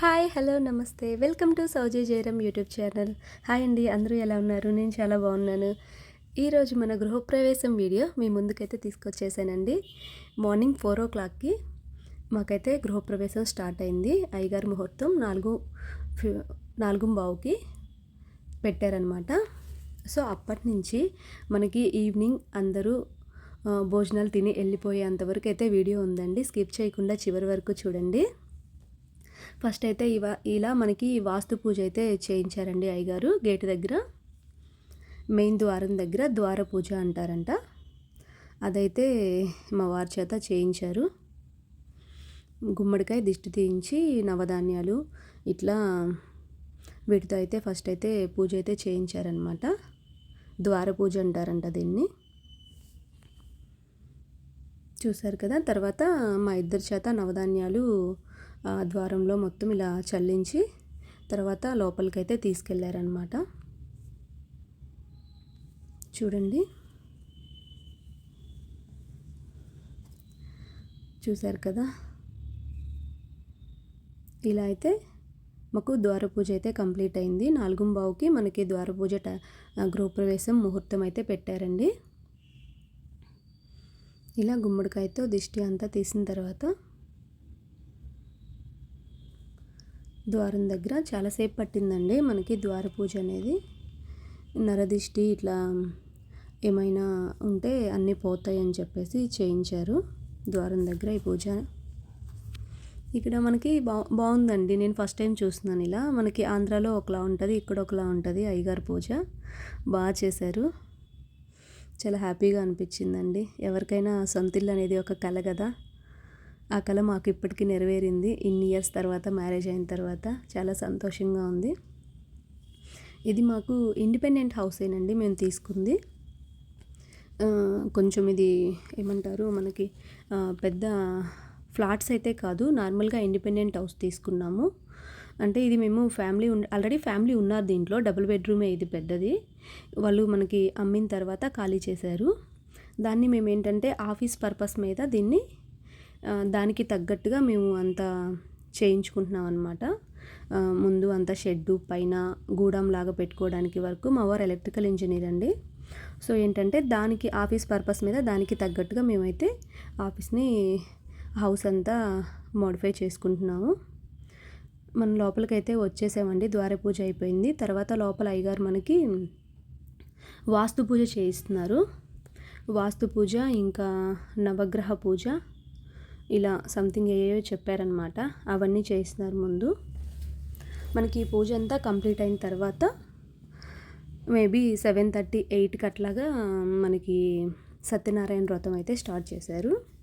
Hi hello నమస్తే. Welcome to Souji Jayaram YouTube channel. Hi అండి అందరూ ఎలా ఉన్నారు? నేను చాలా బాగున్నాను. ఈరోజు మన గృహప్రవేశం వీడియో మీ ముందుకైతే తీసుకొచ్చేసానండి. మార్నింగ్ ఫోర్ ఓ క్లాక్కి మాకైతే గృహప్రవేశం స్టార్ట్ అయింది. అయ్యగారి ముహూర్తం నాలుగు నాలుగు బావుకి పెట్టారనమాట సో అప్పటి నుంచి మనకి ఈవినింగ్ అందరూ భోజనాలు తిని వెళ్ళిపోయేంతవరకు అయితే వీడియో ఉందండి. స్కిప్ చేయకుండా చివరి వరకు చూడండి. ఫస్ట్ అయితే ఇవా ఇలా మనకి వాస్తు పూజ అయితే చేయించారండి అయ్యగారు. గేటు దగ్గర మెయిన్ ద్వారం దగ్గర ద్వార పూజ అంటారంట. అదైతే మా వారి చేత చేయించారు. గుమ్మడికాయ దిష్టి తీయించి నవధాన్యాలు ఇట్లా వీటితో అయితే ఫస్ట్ అయితే పూజ అయితే చేయించారనమాట ద్వార పూజ అంటారంట దీన్ని. చూశారు కదా? తర్వాత మా ఇద్దరి చేత నవధాన్యాలు ద్వారంలో మొత్తం ఇలా చల్లించి తర్వాత లోపలికైతే తీసుకెళ్ళారనమాట చూడండి. చూశారు కదా? ఇలా అయితే మాకు ద్వారపూజ అయితే కంప్లీట్ అయింది. నాలుగుంబావుకి మనకి ద్వారపూజ గృహప్రవేశం ముహూర్తం అయితే పెట్టారండి. ఇలా గుమ్మడికాయతో దిష్టి అంతా తీసిన తర్వాత ద్వారం దగ్గర చాలాసేపు పట్టిందండి మనకి ద్వార పూజ అనేది. నరదిష్టి ఇట్లా ఏమైనా ఉంటే అన్నీ పోతాయి అని చెప్పేసి చేయించారు ద్వారం దగ్గర ఈ పూజ. ఇక్కడ మనకి బా బాగుందండి. నేను ఫస్ట్ టైం చూస్తున్నాను ఇలా. మనకి ఆంధ్రాలో ఒకలా ఉంటుంది ఇక్కడ ఒకలా ఉంటుంది అయ్యగారు పూజ. బాగా చేశారు. చాలా హ్యాపీగా అనిపించిందండి. ఎవరికైనా సొంతిల్లు అనేది ఒక కళ కదా. ఆ కళ మాకు ఇప్పటికీ నెరవేరింది. ఇన్ని ఇయర్స్ తర్వాత మ్యారేజ్ అయిన తర్వాత చాలా సంతోషంగా ఉంది. ఇది మాకు ఇండిపెండెంట్ హౌసేనండి మేము తీసుకుంది. కొంచెం ఇది ఏమంటారు మనకి పెద్ద ఫ్లాట్స్ అయితే కాదు నార్మల్గా ఇండిపెండెంట్ హౌస్ తీసుకున్నాము. అంటే ఇది మేము ఫ్యామిలీ ఆల్రెడీ ఫ్యామిలీ ఉన్నారు దీంట్లో డబుల్ బెడ్రూమే ఇది పెద్దది. వాళ్ళు మనకి అమ్మిన తర్వాత ఖాళీ చేశారు. దాన్ని మేము ఏంటంటే ఆఫీస్ పర్పస్ మీద దీన్ని దానికి తగ్గట్టుగా మేము అంత చేయించుకుంటున్నాం అనమాట ముందు అంత షెడ్డు పైన గూడం లాగా పెట్టుకోవడానికి వరకు మా వారు ఎలక్ట్రికల్ ఇంజనీర్ అండి. సో ఏంటంటే దానికి ఆఫీస్ పర్పస్ మీద దానికి తగ్గట్టుగా మేమైతే ఆఫీస్ని హౌస్ అంతా మోడిఫై చేసుకుంటున్నాము. మన లోపలికైతే వచ్చేసామండి ద్వార పూజ అయిపోయింది. తర్వాత లోపల అయ్యగారు మనకి వాస్తు పూజ చేయిస్తున్నారు. వాస్తు పూజ ఇంకా నవగ్రహ పూజ ఇలా సంథింగ్ ఏయో చెప్పారనమాట అవన్నీ చేసినారు ముందు. మనకి ఈ పూజ అంతా కంప్లీట్ అయిన తర్వాత మేబీ సెవెన్ థర్టీ ఎయిట్కి అట్లాగా మనకి సత్యనారాయణ వ్రతం అయితే స్టార్ట్ చేశారు.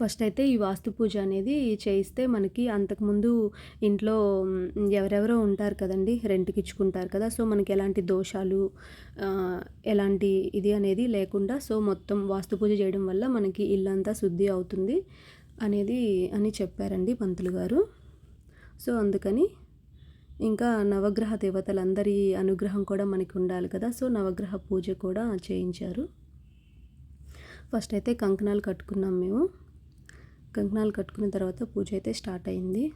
ఫస్ట్ అయితే ఈ వాస్తు పూజ అనేది చేయిస్తే మనకి అంతకుముందు ఇంట్లో ఎవరెవరో ఉంటారు కదండి రెంట్కి ఇచ్చుకుంటారు కదా. సో మనకి ఎలాంటి దోషాలు ఎలాంటి ఇది అనేది లేకుండా సో మొత్తం వాస్తు పూజ చేయడం వల్ల మనకి ఇల్లంతా శుద్ధి అవుతుంది అనేది అని చెప్పారండి పంతులు గారు. సో అందుకని ఇంకా నవగ్రహ దేవతలందరి అనుగ్రహం కూడా మనకి ఉండాలి కదా. సో నవగ్రహ పూజ కూడా చేయించారు. ఫస్ట్ అయితే కంకణాలు కట్టుకున్నాం మేము. కంకణాలు కట్టుకున్న తర్వాత పూజ అయితే స్టార్ట్ అయింది.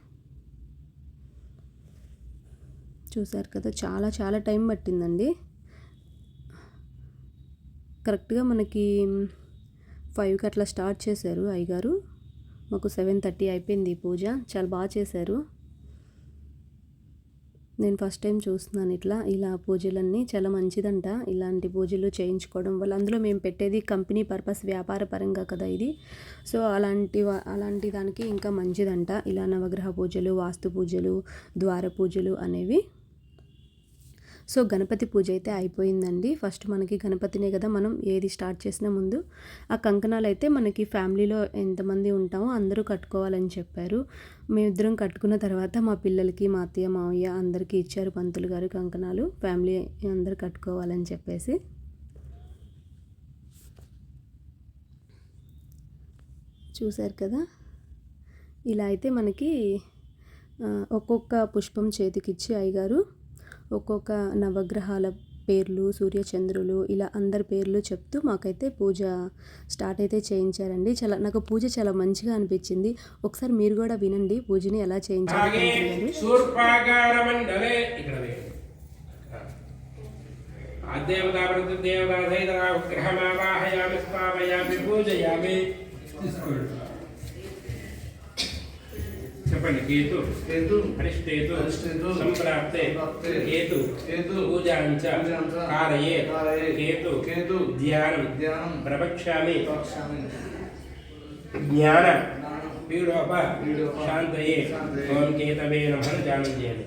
చూసారు కదా చాలా చాలా టైం పట్టిందండి. కరెక్ట్గా మనకి ఫైవ్కి అట్లా స్టార్ట్ చేశారు అయ్యగారు. మాకు సెవెన్ థర్టీ అయిపోయింది పూజ. చాలా బాగా చేశారు. నేను ఫస్ట్ టైం చూస్తున్నాను ఇట్లా. ఇలా పూజలన్నీ చాలా మంచిదంట. ఇలాంటి పూజలు చేయించుకోవడం వల్ల అందులో మేము పెట్టేది కంపెనీ పర్పస్ వ్యాపార పరంగా కదా ఇది. సో అలాంటి అలాంటి దానికి ఇంకా మంచిదంట. ఇలా నవగ్రహ పూజలు వాస్తు పూజలు ద్వార పూజలు అనేవి. సో గణపతి పూజ అయితే అయిపోయిందండి. ఫస్ట్ మనకి గణపతినే కదా మనం ఏది స్టార్ట్ చేసిన ముందు. ఆ కంకణాలు అయితే మనకి ఫ్యామిలీలో ఎంతమంది ఉంటామో అందరూ కట్టుకోవాలని చెప్పారు. మేమిద్దరం కట్టుకున్న తర్వాత మా పిల్లలకి మా అత్తయ్య మావయ్య అందరికీ ఇచ్చారు పంతులు గారు కంకణాలు. ఫ్యామిలీ అందరూ కట్టుకోవాలని చెప్పేసి. చూశారు కదా? ఇలా అయితే మనకి ఒక్కొక్క పుష్పం చేతికిచ్చి అయ్యగారు ఒక్కొక్క నవగ్రహాల పేర్లు సూర్యచంద్రులు ఇలా అందరి పేర్లు చెప్తూ మాకైతే పూజ స్టార్ట్ అయితే చేయించారండి. చాలా నాకు పూజ చాలా మంచిగా అనిపించింది. ఒకసారి మీరు కూడా వినండి పూజని ఎలా చేయించారు దేవతా చెప్పండి కేతు కేతు హరిష్టేతు హరిష్టేతు సంప్రాప్తే సంప్రాప్తే కేతు కేతు పూజాంచ పూజాంచ కారయే కారయే కేతు కేతు ధ్యానం ధ్యానం ప్రవక్ష్యామి పక్షామి జ్ఞాన జ్ఞానం పీడోప పీడోప శాంతయే శాంతయే. ఓం కేతవే నమః ధ్యానం చేయండి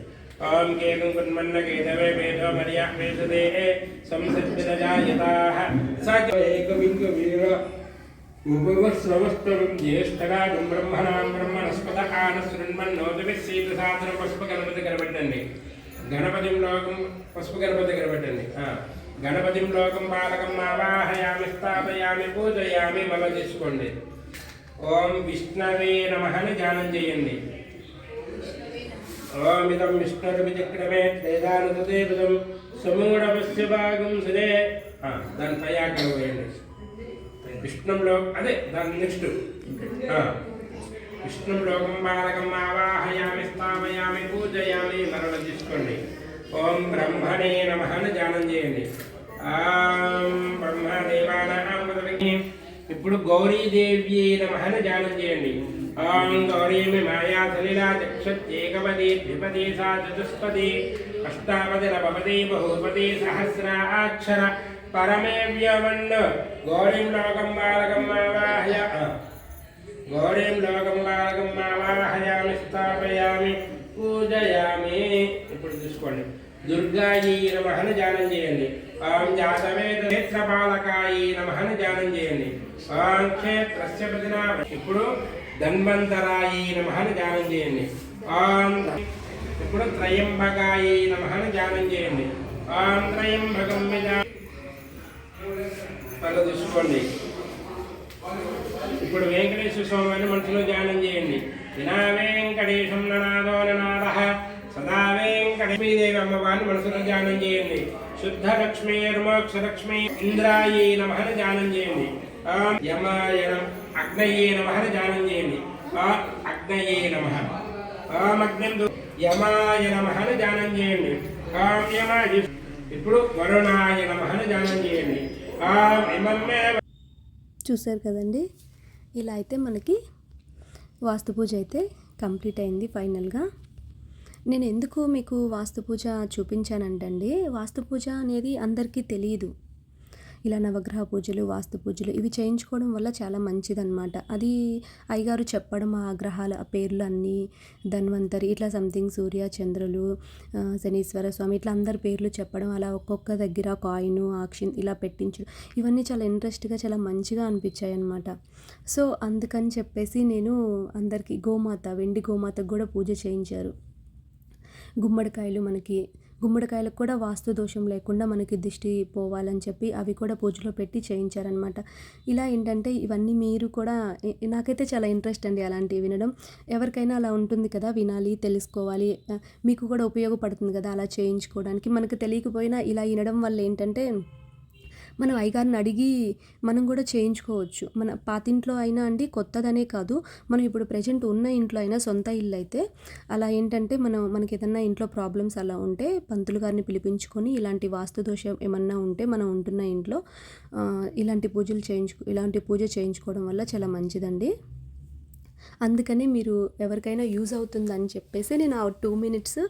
ఓం కేతం కున్మన్న కేతవే వేదో మర్యా వేసదే సంసద్విరజాయతాః స ఏకవింగ వీర జ్యేష్ఠరాజం బ్రహ్మణాం బ్రహ్మణస్పద ఆనశృణ్మన్నోదవిः సీత సాధన పసుపు గణపతి కనబెట్టండి గణపతిం లోకం పసుపు గణపతి కనబెట్టండి ఆ. గణపతిం లోకం బాలకం ఆవాహయామి స్థాపయామి పూజయామి మళ్ళీ తీసుకోండి ఓం విష్ణవే నమ అని ధ్యానం చేయండి. ఓమిదం ఇదం విష్ణుర్విచక్రమే తేజానుదేవిదం సమూఢమస్య భాగం సురే దాని పై వేయండి. విష్ణుంలో అదే దాని నెక్స్ట్ విష్ణుం లోకం బాలకం ఆవాహయామి స్థాపయామి పూజయామి మరణ తీసుకోండి. ఓం బ్రహ్మణే నమ అని ధ్యానం చేయండి. ఇప్పుడు గౌరీదేవ్యే నమ అని ధ్యానం చేయండి. ఓం గౌరీమి మాయా సలిలా చక్షత్యేకపది ద్విపది సా చతుష్పది అష్టాపది నవపది బహుపది సహస్రాక్షర పరమే వ్యవన్ గౌరీం లోకం బాలకం ఆవాహయ గౌరీం లోకం బాలకం ఆవాహయామి స్థాపయామి పూజయామి ఇప్పుడు చూసుకోండి. దుర్గాయి నమః ధ్యానం చేయండి. ఓం జాతవేద నేత్రపాలకాయి నమః ధ్యానం చేయండి. ఓం క్షేత్రస్య ప్రతినా ఇప్పుడు ధన్వంతరాయి నమః ధ్యానం చేయండి. ఓం ఇప్పుడు త్రయంబకాయి నమః ధ్యానం చేయండి. ఓం త్రయంబకం విజా పళ్ళు తీసుకోండి ఇప్పుడు వెంకటేశ్వర స్వామిని మనసులో ధ్యానం చేయండి. వినా వెంకటేశం ననాదో ననాద. సదా వెంకటేశ్వరీదేవి అమ్మవారిని మనసులో ధ్యానం చేయండి. శుద్ధ లక్ష్మీ మోక్ష లక్ష్మీ ఇంద్రాయే నమః ధ్యానం చేయండి. ఆం యమాయ నమ అగ్నయే నమః ధ్యానం చేయండి. ఆ అగ్నయే నమ. ఆం యమాయ నమః ధ్యానం చేయండి. యమాయ ఇప్పుడు వరుణాయ నమః ధ్యానం చేయండి. చూసారు కదండి. ఇలా అయితే మనకి వాస్తు పూజ అయితే కంప్లీట్ అయింది ఫైనల్గా. నేను ఎందుకు మీకు వాస్తు పూజ చూపించానంటండి? వాస్తు పూజ అనేది అందరికీ తెలియదు ఇలా నవగ్రహ పూజలు వాస్తు పూజలు ఇవి చేయించుకోవడం వల్ల చాలా మంచిదన్నమాట. అది అయ్యగారు చెప్పడం ఆ గ్రహాల పేర్లు అన్నీ ధన్వంతరి ఇట్లా సంథింగ్ సూర్య చంద్రులు శనీశ్వర స్వామి ఇట్లా అందరి పేర్లు చెప్పడం అలా ఒక్కొక్క దగ్గర కాయిన్ ఆక్షన్ ఇలా పెట్టించడం ఇవన్నీ చాలా ఇంట్రెస్ట్గా చాలా మంచిగా అనిపించాయి అనమాట సో అందుకని చెప్పేసి నేను అందరికీ గోమాత వెండి గోమాతకు కూడా పూజ చేయించారు. గుమ్మడికాయలు మనకి గుమ్మడికాయలకు కూడా వాస్తు దోషం లేకుండా మనకి దిష్టి పోవాలని చెప్పి అవి కూడా పూజలో పెట్టి చేయించారనమాట ఇలా ఏంటంటే ఇవన్నీ మీరు కూడా నాకైతే చాలా ఇంట్రెస్ట్ అండి అలాంటివి వినడం. ఎవరికైనా అలా ఉంటుంది కదా వినాలి తెలుసుకోవాలి. మీకు కూడా ఉపయోగపడుతుంది కదా అలా చేయించుకోవడానికి. మనకు తెలియకపోయినా ఇలా వినడం వల్ల ఏంటంటే మనం అయ్యగారిని అడిగి మనం కూడా చేయించుకోవచ్చు. మన పాతింట్లో అయినా అండి కొత్తదనే కాదు. మనం ఇప్పుడు ప్రజెంట్ ఉన్న ఇంట్లో అయినా సొంత ఇల్లు అయితే అలా ఏంటంటే మనం మనకి ఏదన్నా ఇంట్లో ప్రాబ్లమ్స్ అలా ఉంటే పంతులు గారిని పిలిపించుకొని ఇలాంటి వాస్తు దోషం ఏమన్నా ఉంటే మనం ఉంటున్న ఇంట్లో ఇలాంటి పూజలు చేయించుకో ఇలాంటి పూజ చేయించుకోవడం వల్ల చాలా మంచిదండి. అందుకని మీరు ఎవరికైనా యూజ్ అవుతుందని చెప్పేసి నేను ఆ టూ మినిట్స్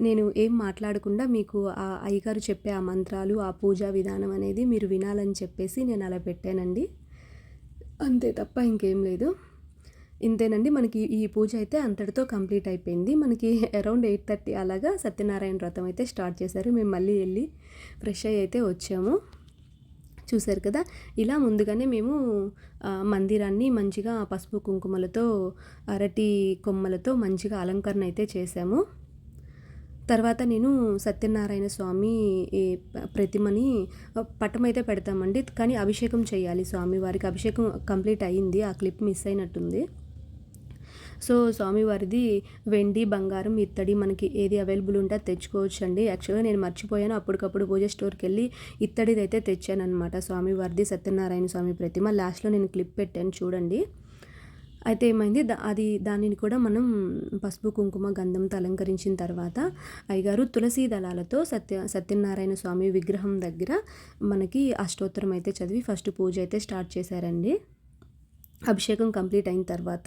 నేను ఏం మాట్లాడకుండా మీకు ఆ అయ్యగారు చెప్పే ఆ మంత్రాలు ఆ పూజా విధానం అనేది మీరు వినాలని చెప్పేసి నేను అలా పెట్టానండి. అంతే తప్ప ఇంకేం లేదు. ఇంతేనండి మనకి ఈ పూజ అయితే అంతటితో కంప్లీట్ అయిపోయింది. మనకి అరౌండ్ ఎయిట్ థర్టీ అలాగా సత్యనారాయణ వ్రతం అయితే స్టార్ట్ చేశారు. మేము మళ్ళీ వెళ్ళి ఫ్రెష్ అయ్యి అయితే వచ్చాము. చూశారు కదా? ఇలా ముందుగానే మేము మందిరాన్ని మంచిగా పసుపు కుంకుమలతో అరటి కొమ్మలతో మంచిగా అలంకరణ అయితే చేశాము. తర్వాత నేను సత్యనారాయణ స్వామి ఈ ప్రతిమని పటం అయితే పెడతామండి. కానీ అభిషేకం చేయాలి స్వామి వారికి. అభిషేకం కంప్లీట్ అయ్యింది ఆ క్లిప్ మిస్ అయినట్టుంది. సో స్వామివారిది వెండి బంగారం ఇత్తడి మనకి ఏది అవైలబుల్ ఉంటే తెచ్చుకోవచ్చు అండి యాక్చువల్గా నేను మర్చిపోయాను. అప్పటికప్పుడు పూజ స్టోర్కి వెళ్ళి ఇత్తడిది అయితే తెచ్చాను అనమాట స్వామివారిది సత్యనారాయణ స్వామి ప్రతిమ. లాస్ట్లో నేను క్లిప్ పెట్టాను చూడండి. అయితే ఏమైంది? దా అది దానిని కూడా మనం పసుపు కుంకుమ గంధంతో అలంకరించిన తర్వాత అయ్యగారు తులసి దళాలతో సత్య సత్యనారాయణ స్వామి విగ్రహం దగ్గర మనకి అష్టోత్తరం అయితే చదివి ఫస్ట్ పూజ అయితే స్టార్ట్ చేశారండి. అభిషేకం కంప్లీట్ అయిన తర్వాత.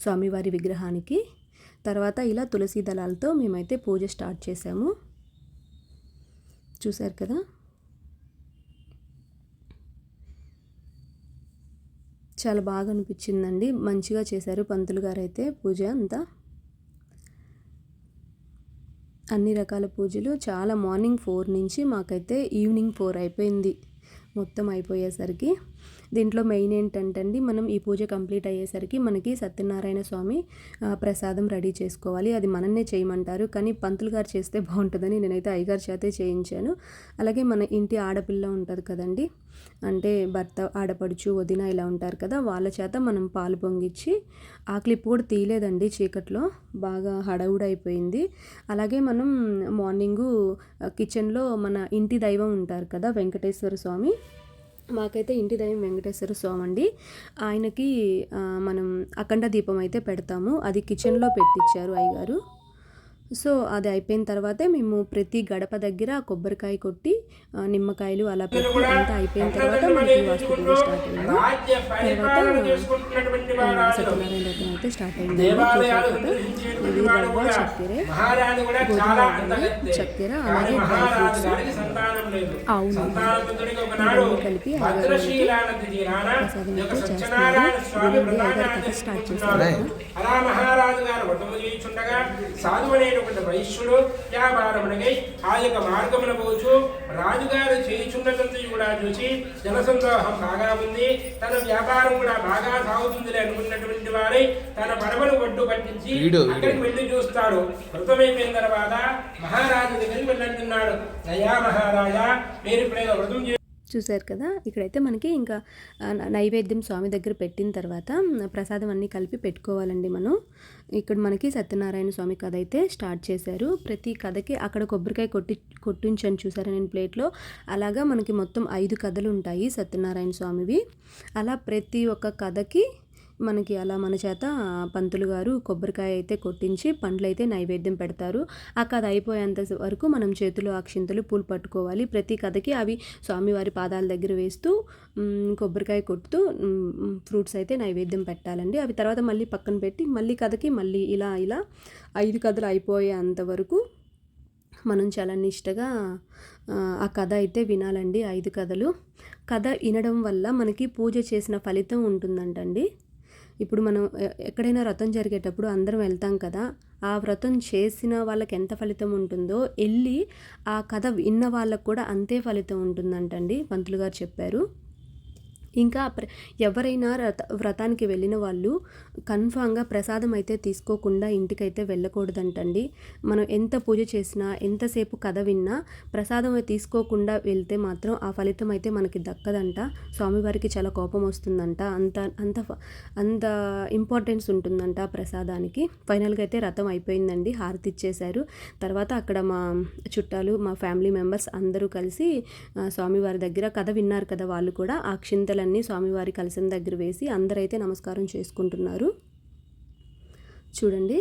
స్వామివారి విగ్రహానికి. తర్వాత ఇలా తులసి దళాలతో మేమైతే పూజ స్టార్ట్ చేసాము చూశారు కదా? చాలా బాగా అనిపించిందండి. మంచిగా చేశారు పంతులు గారు అయితే పూజ అంతా. అన్ని రకాల పూజలు. చాలా మార్నింగ్ ఫోర్ నుంచి మాకైతే ఈవినింగ్ ఫోర్ అయిపోయింది. మొత్తం అయిపోయేసరికి. దీంట్లో మెయిన్ ఏంటంటే అండి మనం ఈ పూజ కంప్లీట్ అయ్యేసరికి మనకి సత్యనారాయణ స్వామి ప్రసాదం రెడీ చేసుకోవాలి. అది మనన్నే చేయమంటారు. కానీ పంతులు గారు చేస్తే బాగుంటుందని నేనైతే అయ్యగారి చేతే చేయించాను. అలాగే మన ఇంటి ఆడపిల్ల ఉంటుంది కదండి అంటే భర్త ఆడపడుచు వదిన ఇలా ఉంటారు కదా వాళ్ళ చేత మనం పాలు పొంగిచ్చి ఆ క్లిప్ కూడా తీయలేదండి చీకట్లో. బాగా హడవుడైపోయింది. అలాగే మనం మార్నింగు కిచెన్లో మన ఇంటి దైవం ఉంటారు కదా వెంకటేశ్వర స్వామి మాకైతే ఇంటి దయం వెంకటేశ్వర స్వామి అండి ఆయనకి మనం అఖండ దీపం అయితే పెడతాము. అది కిచెన్లో పెట్టించారు అయ్యగారు. సో అది అయిపోయిన తర్వాతే మేము ప్రతి గడప దగ్గర కొబ్బరికాయ కొట్టి నిమ్మకాయలు అలా పెట్టి అంతా అయిపోయిన తర్వాత మనకి వాస్తు స్టార్ట్ అయింది వాడు సత్యనారాయణ అయితే స్టార్ట్ అయింది ఇది రవ్వ చక్కెర చక్కెర అలాగే డ్రై ఫ్రూట్స్ అవును. ఇవన్నీ కలిపి ప్రసాదం అయితే చేస్తున్నారు. స్టార్ట్. చేస్తున్నారు. అలా మహారాజు గారు వ్రతము సాధువైనటువంటి వైశ్యుడు వ్యాపారమునకై ఆ యొక్క మార్గమున పోచు రాజుగారు చేయుచున్నదంతా కూడా చూసి జనసందోహం బాగా ఉంది. తన వ్యాపారం కూడా బాగా సాగుతుంది అనుకున్నటువంటి వారి తన పడవను ఒడ్డు పట్టించి. అక్కడికి వెళ్ళి చూస్తాడు. వ్రతమైపోయిన తర్వాత మహారాజు దగ్గరికి వెళ్ళంటున్నాడు. అయ్యా మహారాజా మీరు ఇప్పుడు ఏదో చూశారు కదా? ఇక్కడైతే మనకి ఇంకా నైవేద్యం స్వామి దగ్గర పెట్టిన తర్వాత ప్రసాదం అన్నీ కలిపి పెట్టుకోవాలండి మనం. ఇక్కడ మనకి సత్యనారాయణ స్వామి కథ అయితే స్టార్ట్ చేశారు. ప్రతి కథకి అక్కడ కొబ్బరికాయ కొట్టి కొట్టించాను చూసారా నేను ప్లేట్లో? అలాగా మనకి మొత్తం ఐదు కథలు ఉంటాయి సత్యనారాయణ స్వామివి. అలా ప్రతి ఒక్క కథకి మనకి అలా మన చేత పంతులు గారు కొబ్బరికాయ అయితే కొట్టించి పండ్లు అయితే నైవేద్యం పెడతారు. ఆ కథ అయిపోయేంత వరకు మనం చేతిలో అక్షింతలు పూలు పట్టుకోవాలి. ప్రతి కథకి అవి స్వామివారి పాదాల దగ్గర వేస్తూ కొబ్బరికాయ కొడుతూ ఫ్రూట్స్ అయితే నైవేద్యం పెట్టాలండి. అవి తర్వాత మళ్ళీ పక్కన పెట్టి మళ్ళీ కథకి మళ్ళీ ఇలా ఇలా ఐదు కథలు అయిపోయేంత వరకు మనం చాలా నిష్టగా ఆ, ఆ కథ అయితే వినాలండి ఐదు కథలు. కథ వినడం వల్ల మనకి పూజ చేసిన ఫలితం ఉంటుందంటండి. ఇప్పుడు మనం ఎక్కడైనా వ్రతం జరిగేటప్పుడు అందరం వెళ్తాం కదా ఆ వ్రతం చేసిన వాళ్ళకి ఎంత ఫలితం ఉంటుందో వెళ్ళి ఆ కథ విన్న వాళ్ళకు కూడా అంతే ఫలితం ఉంటుందంటండి పంతులు గారు చెప్పారు. ఇంకా ప్ర- ఎవరైనా రత వ్రతానికి వెళ్ళిన వాళ్ళు కన్ఫామ్గా ప్రసాదం అయితే తీసుకోకుండా ఇంటికైతే వెళ్ళకూడదంటండి. మనం ఎంత పూజ చేసినా ఎంతసేపు కథ విన్నా ప్రసాదం తీసుకోకుండా వెళ్తే మాత్రం ఆ ఫలితం అయితే మనకి దక్కదంట. స్వామివారికి చాలా కోపం వస్తుందంట అంత అంత అంత ఇంపార్టెన్స్ ఉంటుందంట ప్రసాదానికి. ఫైనల్గా అయితే రథం అయిపోయిందండి. హారతి ఇచ్చేశారు. తర్వాత అక్కడ మా చుట్టాలు మా ఫ్యామిలీ మెంబర్స్ అందరూ కలిసి స్వామివారి దగ్గర కథ విన్నారు కదా వాళ్ళు కూడా. ఆ అక్షింతలన్నీ స్వామివారి కలిసిన దగ్గర వేసి అందరైతే నమస్కారం చేసుకుంటున్నారు. చూడండి.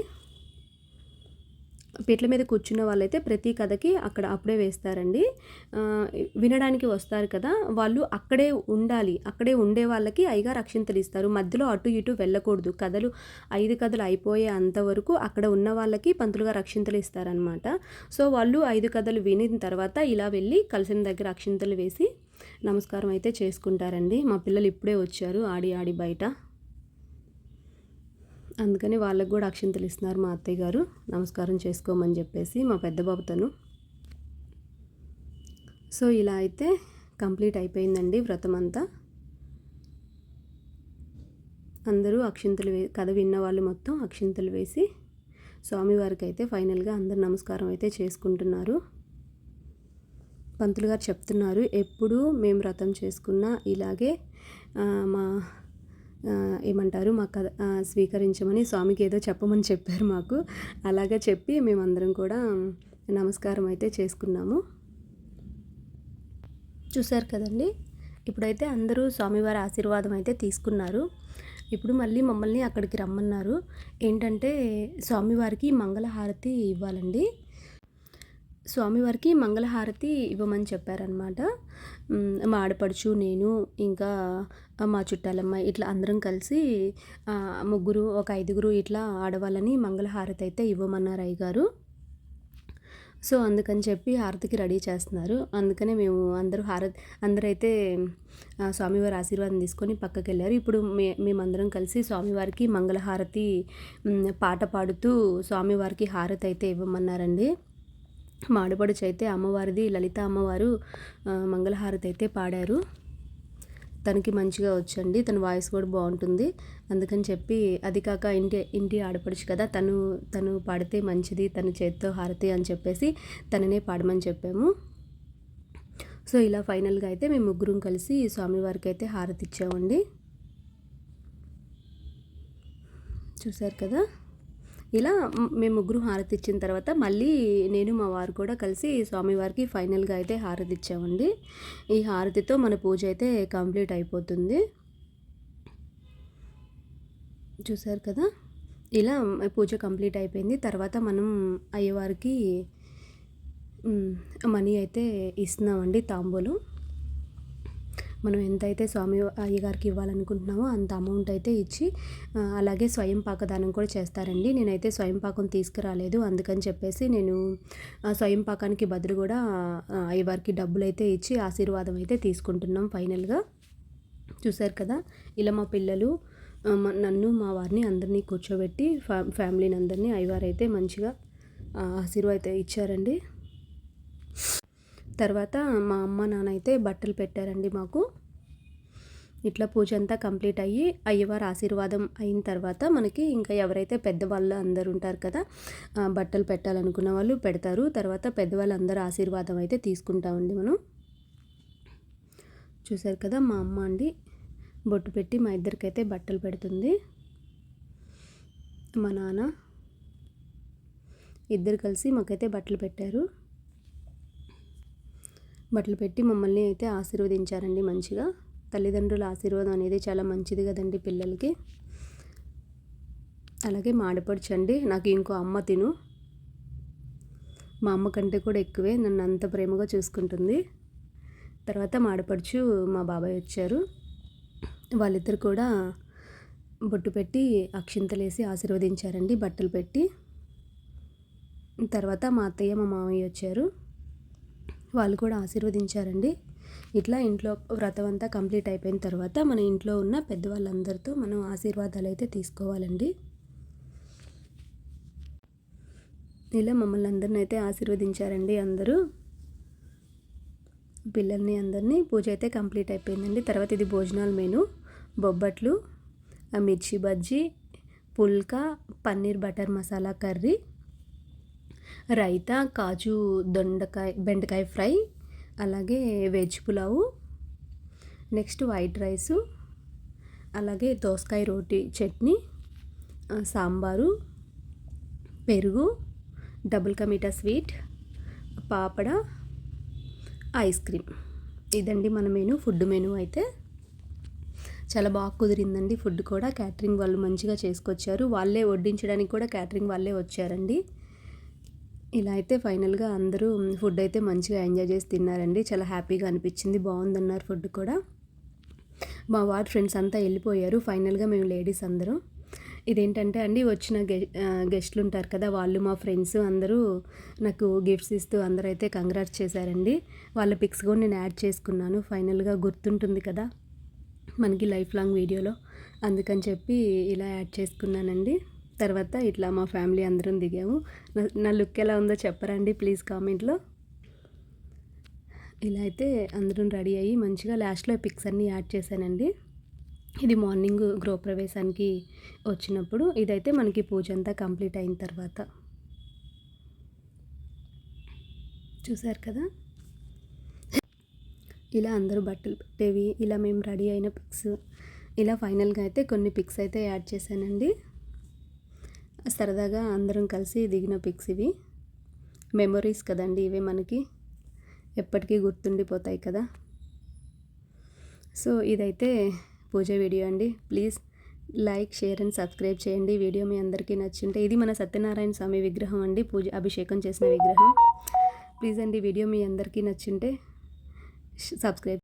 పీటల మీద కూర్చున్న వాళ్ళైతే ప్రతి కథకి అక్కడ అప్పుడే వేస్తారండి. వినడానికి వస్తారు కదా. వాళ్ళు అక్కడే ఉండాలి. అక్కడే ఉండే వాళ్ళకి అయ్యగారు అక్షింతలు ఇస్తారు. మధ్యలో అటు ఇటు వెళ్ళకూడదు. కథలు ఐదు కథలు అయిపోయే అంతవరకు అక్కడ ఉన్న వాళ్ళకి పంతులుగా గారు అక్షింతలు ఇస్తారనమాట సో వాళ్ళు ఐదు కథలు వినిన తర్వాత ఇలా వెళ్ళి కలిసిన దగ్గర అక్షింతలు వేసి నమస్కారం అయితే చేసుకుంటారండి. మా పిల్లలు ఇప్పుడే వచ్చారు. ఆడి ఆడి బయట. అందుకని వాళ్ళకు కూడా అక్షింతలు ఇస్తున్నారు మా అత్తయ్య గారు. నమస్కారం చేసుకోమని చెప్పేసి మా పెద్ద బాబు తను. సో ఇలా అయితే కంప్లీట్ అయిపోయిందండి వ్రతం అంతా అందరూ అక్షింతలు వే కథ విన్న వాళ్ళు మొత్తం అక్షింతలు వేసి స్వామివారికి అయితే ఫైనల్గా అందరు నమస్కారం అయితే చేసుకుంటున్నారు. పంతులు గారు చెప్తున్నారు ఎప్పుడు మేము వ్రతం చేసుకున్నా ఇలాగే మా ఏమంటారు మా స్వీకరించమని స్వామికి ఏదో చెప్పమని చెప్పారు మాకు. అలాగే చెప్పి మేమందరం కూడా నమస్కారం అయితే చేసుకున్నాము. చూశారు కదండి? ఇప్పుడైతే అందరూ స్వామివారి ఆశీర్వాదం అయితే తీసుకున్నారు. ఇప్పుడు మళ్ళీ మమ్మల్ని అక్కడికి రమ్మన్నారు. ఏంటంటే స్వామివారికి మంగళహారతి ఇవ్వాలండి. స్వామివారికి మంగళహారతి ఇవ్వమని చెప్పారనమాట మా ఆడపడుచు నేను ఇంకా మా చుట్టాలమ్మ ఇట్లా అందరం కలిసి ముగ్గురు ఒక ఐదుగురు ఇట్లా ఆడవాళ్ళని మంగళహారతి అయితే ఇవ్వమన్నారు అయ్యగారు. సో అందుకని చెప్పి హారతికి రెడీ చేస్తున్నారు. అందుకనే మేము అందరూ హారతి అందరైతే స్వామివారి ఆశీర్వాదం తీసుకొని పక్కకి వెళ్ళారు ఇప్పుడు మే మేమందరం కలిసి స్వామివారికి మంగళహారతి పాట పాడుతూ స్వామివారికి హారతి అయితే ఇవ్వమన్నారండి. మాడుపడుచు అయితే అమ్మవారిది లలిత అమ్మవారు మంగళహారతి అయితే పాడారు. తనకి మంచిగా వచ్చండి తన వాయిస్ కూడా బాగుంటుంది. అందుకని చెప్పి అది కాక ఇంటి ఇంటి ఆడపడుచు కదా తను తను పాడితే మంచిది తన చేత్తో హారతి అని చెప్పేసి తననే పాడమని చెప్పాము. సో ఇలా ఫైనల్గా అయితే మేము ముగ్గురం కలిసి స్వామివారికి అయితే హారతి ఇచ్చామండి. చూసారు కదా? ఇలా మేము ముగ్గురు హారతి ఇచ్చిన తర్వాత మళ్ళీ నేను మా వారు కూడా కలిసి స్వామివారికి ఫైనల్గా అయితే హారతి ఇచ్చామండి ఈ హారతితో మన పూజ అయితే కంప్లీట్ అయిపోతుంది. చూసారు కదా? ఇలా పూజ కంప్లీట్ అయిపోయింది. తర్వాత మనం అయ్యవారికి మనీ అయితే ఇస్తున్నామండి తాంబూలు. మనం ఎంతైతే స్వామి అయ్యగారికి ఇవ్వాలనుకుంటున్నామో అంత అమౌంట్ అయితే ఇచ్చి అలాగే స్వయం పాకదానం కూడా చేస్తారండి. నేనైతే స్వయం పాకం తీసుకురాలేదు. అందుకని చెప్పేసి నేను ఆ స్వయం పాకానికి బదులు కూడా అయ్యవారికి డబ్బులు అయితే ఇచ్చి ఆశీర్వాదం అయితే తీసుకుంటున్నాం ఫైనల్గా. చూశారు కదా? ఇలా మా పిల్లలు నన్ను మా వారిని అందరినీ కూర్చోబెట్టి ఫ్యా ఫ్యామిలీని అందరినీ అయ్యవారు అయితే మంచిగా ఆశీర్వాదం ఇచ్చారండి. తర్వాత మా అమ్మ నాన్న అయితే బట్టలు పెట్టారండి మాకు. ఇట్లా పూజ అంతా కంప్లీట్ అయ్యి అయ్యవారి ఆశీర్వాదం అయిన తర్వాత మనకి ఇంకా ఎవరైతే పెద్దవాళ్ళు అందరు ఉంటారు కదా బట్టలు పెట్టాలనుకున్న వాళ్ళు పెడతారు. తర్వాత పెద్దవాళ్ళు అందరు ఆశీర్వాదం అయితే తీసుకుంటామండి మనం. చూసారు కదా మా అమ్మ అండి బొట్టు పెట్టి మా ఇద్దరికైతే బట్టలు పెడుతుంది. మా నాన్న ఇద్దరు కలిసి మాకైతే బట్టలు పెట్టారు. బట్టలు పెట్టి మమ్మల్ని అయితే ఆశీర్వదించారండి మంచిగా. తల్లిదండ్రుల ఆశీర్వాదం అనేది చాలా మంచిది కదండి పిల్లలకి. అలాగే మాడపడుచండి. నాకు ఇంకో అమ్మ తిను. మా అమ్మ కంటే కూడా ఎక్కువే. నన్ను అంత ప్రేమగా చూసుకుంటుంది. తర్వాత మాడపడుచు మా బాబాయ్ వచ్చారు. వాళ్ళిద్దరు కూడా బొట్టు పెట్టి అక్షింతలేసి ఆశీర్వదించారండి బట్టలు పెట్టి. తర్వాత మా అత్తయ్య మా మామయ్య వచ్చారు. వాళ్ళు కూడా ఆశీర్వదించారండి. ఇట్లా ఇంట్లో వ్రతం అంతా కంప్లీట్ అయిపోయిన తర్వాత మన ఇంట్లో ఉన్న పెద్దవాళ్ళందరితో మనం ఆశీర్వాదాలు అయితే తీసుకోవాలండి. ఇలా మమ్మల్ని అందరిని అయితే ఆశీర్వదించారండి అందరూ. పిల్లల్ని అందరినీ పూజ అయితే కంప్లీట్ అయిపోయిందండి. తర్వాత ఇది భోజనాల మెను. బొబ్బట్లు ఆ మిర్చి బజ్జీ పుల్కా పన్నీర్ బటర్ మసాలా కర్రీ. రైతా కాజు దొండకాయ బెండకాయ ఫ్రై అలాగే veg pulao next white rice అలాగే దోసకాయ రోటి చట్నీ సాంబారు పెరుగు డబుల్ కమీటా స్వీట్ పాపడ ఐస్ క్రీమ్. ఇదండి మన మెను ఫుడ్ మెను అయితే. చాలా బాగా కుదిరిందండి ఫుడ్ కూడా. క్యాటరింగ్ వాళ్ళు మంచిగా చేసుకొచ్చారు. వాళ్ళే వడ్డించడానికి కూడా క్యాటరింగ్ వాళ్ళే వచ్చారండి. ఇలా అయితే ఫైనల్గా అందరూ ఫుడ్ అయితే మంచిగా ఎంజాయ్ చేసి తిన్నారండి. చాలా హ్యాపీగా అనిపించింది. బాగుందన్నారు ఫుడ్ కూడా. మా వార్డ్ ఫ్రెండ్స్ అంతా వెళ్ళిపోయారు. ఫైనల్గా మేము లేడీస్ అందరూ. ఇదేంటంటే అండి వచ్చిన గె గెస్ట్లు ఉంటారు కదా వాళ్ళు మా ఫ్రెండ్స్ అందరూ నాకు గిఫ్ట్స్ ఇస్తూ అందరూ అయితే కంగ్రాట్స్ చేశారండి. వాళ్ళ పిక్స్ కూడా నేను యాడ్ చేసుకున్నాను. ఫైనల్గా గుర్తుంటుంది కదా మనకి లైఫ్ లాంగ్ వీడియోలో. అందుకని చెప్పి ఇలా యాడ్ చేసుకున్నానండి. తర్వాత ఇట్లా మా ఫ్యామిలీ అందరం దిగాము. నా- నా లుక్ ఎలా ఉందో చెప్పరండి ప్లీజ్ కామెంట్లో. ఇలా అయితే అందరం రెడీ అయ్యి మంచిగా లాస్ట్లో పిక్స్ అన్నీ యాడ్ చేశానండి. ఇది మార్నింగ్ గృహప్రవేశానికి వచ్చినప్పుడు. ఇదైతే మనకి పూజ అంతా కంప్లీట్ అయిన తర్వాత. చూసారు కదా? ఇలా అందరూ బట్టలు పెట్టేవి ఇలా మేము రెడీ అయిన పిక్స్ ఇలా ఫైనల్గా అయితే కొన్ని పిక్స్ అయితే యాడ్ చేశానండి. సరదాగా అందరం కలిసి దిగిన పిక్స్ ఇవి. మెమొరీస్ కదండి ఇవి మనకి ఎప్పటికీ గుర్తుండిపోతాయి కదా. సో ఇదైతే పూజ వీడియో అండి. Please like share and subscribe చేయండి. వీడియో మీ అందరికీ నచ్చుంటే ఇది మన సత్యనారాయణ స్వామి విగ్రహం అండి. పూజ అభిషేకం చేసిన విగ్రహం. ప్లీజ్ అండి వీడియో మీ అందరికీ నచ్చుంటే సబ్స్క్రైబ్